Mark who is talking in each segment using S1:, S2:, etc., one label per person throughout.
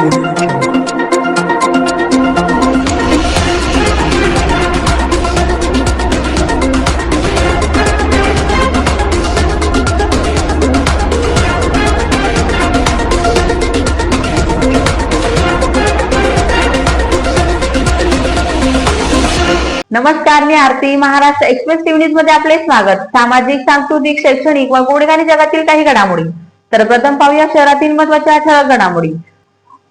S1: नमस्कार मी Aarti. Maharashtra Express TV न्यूजमध्ये आपले स्वागत. सामाजिक सांस्कृतिक शैक्षणिक व गुणगानी जगातील काही घडामोडी. तर प्रथम पाहूया शहरातील महत्त्वाच्या ठळक घडामोडी.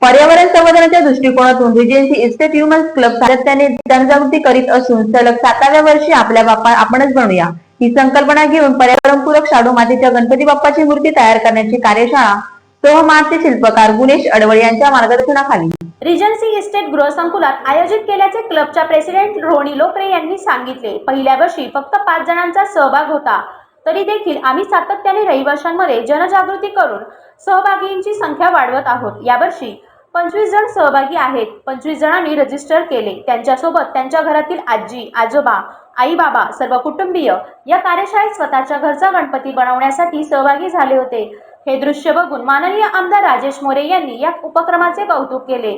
S1: पर्यावरण संवर्धनाच्या दृष्टिकोनातून रिजन्सी इस्टेट ह्युमन्स क्लब सातत्याने जनजागृती करीत असून सलग साताव्या वर्षी आपल्या बाप्पा आपणच बनूया. ही संकल्पना घेऊन पर्यावरणपूरक शाडू मातीच्या गणपती बाप्पाची मूर्ती तयार करण्याची कार्यशाळा सोहमार्चे शिल्पकार गुणेश अडवळ यांच्या मार्गदर्शनाखाली.
S2: रिजन्सी इस्टेट गृहसंकुलात आयोजित केल्याचे क्लबच्या प्रेसिडेंट रोणी लोकरे यांनी सांगितले. पहिल्या वर्षी फक्त पाच जणांचा सहभाग होता. तरी देखील आम्ही सातत्याने रहिवाशांमध्ये जनजागृती करून सहभागींची संख्या वाढवत आहोत. यावर्षी पंचवीस जण सहभागी आहेत. पंचवीस जणांनी रजिस्टर केले. त्यांच्यासोबत त्यांच्या घरातील आजी आजोबा आई बाबा सर्व कुटुंबीय या कार्यशाळेत स्वतःच्या घरचा गणपती बनवण्यासाठी सहभागी झाले होते. हे दृश्य बघून माननीय आमदार राजेश मोरे यांनी या उपक्रमाचे कौतुक केले.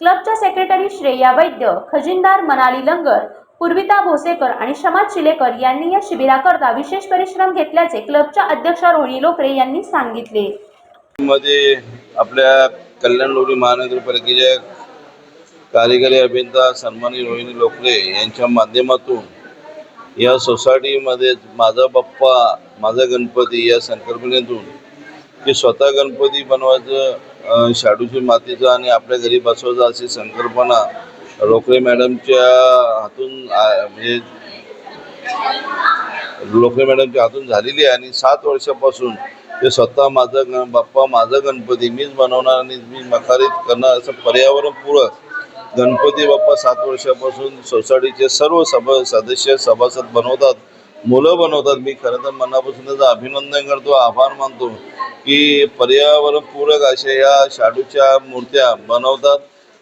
S2: क्लबच्या सेक्रेटरी श्रेया वैद्य खजिनदार मनाली लंगर पूर्विता भोसेकर आणि समाज शिलेकर यांनी या शिबिराकरता विशेष परिश्रम घेतल्याचे क्लबच्या अध्यक्षा रोहिणी लोकरे यांनी सांगितले.
S3: मध्ये आपल्या कल्याण लोणी महानगरपालिकेच्या कार्यकारी अभियंता सन्मानी रोहिणी लोखले यांच्या माध्यमातून या सोसायटीमध्ये माझा बाप्पा माझा गणपती या संकल्पनेतून की स्वतः गणपती बनवायचं शाडूची मातीचं आणि आपल्या घरी बसवायचं अशी संकल्पना रोखले मॅडमच्या हातून म्हणजे लोकरे मॅडमच्या हातून झालेली आहे. आणि सात वर्षापासून ते स्वतः माझा गण बाप्पा माझा गणपती मीच बनवणार आणि मी मखारीत करणार असं पर्यावरणपूरक गणपती बाप्पा सात वर्षापासून सोसायटीचे सर्व सभा सदस्य सभासद बनवतात मुलं बनवतात. मी खरं तर मनापासून त्याचं अभिनंदन करतो आभार मानतो की पर्यावरणपूरक अशा या शाडूच्या मूर्त्या बनवतात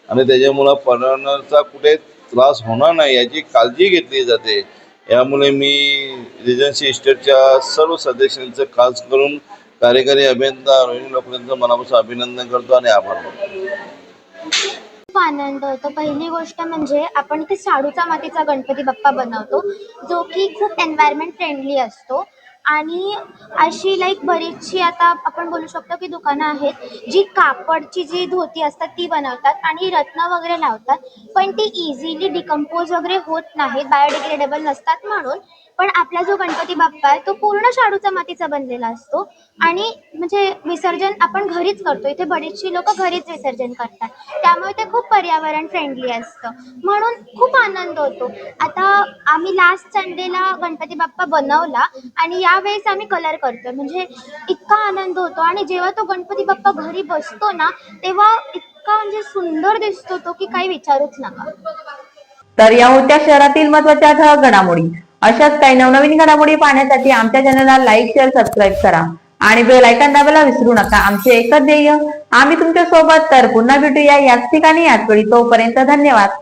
S3: आणि त्याच्यामुळं पर्यावरणाचा कुठे त्रास होणार नाही याची काळजी घेतली जाते. यामुळे मी रिजन्सी इस्टेटच्या सर्व सदस्यांचं खास करून कार्यकारी अभियंता रोहिणी लोकरांचं मनापासून अभिनंदन करतो आणि आभार मानतो.
S4: खूप आनंद होतो. पहिली गोष्ट म्हणजे आपण इथे शाडूचा मातीचा गणपती बाप्पा बनवतो जो की खूप एन्व्हायरमेंट फ्रेंडली असतो. आणि अशी लाईक बरीचशी आता आपण बोलू शकतो की दुकानं आहेत जी कापडची जी धोती असतात ती बनवतात आणि रत्न वगैरे लावतात पण ती इझिली डिकम्पोज वगैरे होत नाहीत बायोडिग्रेडेबल नसतात म्हणून. पण आपला जो गणपती बाप्पा आहे तो पूर्ण शाडूचा मातीचा बनलेला असतो. आणि म्हणजे विसर्जन आपण घरीच करतो. इथे बरीचशी लोक घरीच विसर्जन करतात. त्यामुळे ते खूप पर्यावरण फ्रेंडली असतं. म्हणून खूप आनंद होतो. आता आम्ही लास्ट संडेला गणपती बाप्पा बनवला आणि त्यावेळेस आम्ही कलर करतो म्हणजे इतका आनंद होतो आणि जेव्हा तो गणपती बाप्पा घरी बसतो ना तेव्हा इतका म्हणजे सुंदर दिसतो तो की काही विचारूच नका.
S1: तर या होत्या शहरातील महत्त्वाच्या ठळक घडामोडी. अशाच काही नवनवीन घडामोडी पाहण्यासाठी आमच्या चॅनलला लाईक शेअर सबस्क्राईब करा. आणि बेल आयकॉन दाबायला विसरू नका. आमचे एकच ध्येय आम्ही तुमच्यासोबत तर पुन्हा भेटूया. याच ठिकाणी याच वेळी तोपर्यंत धन्यवाद.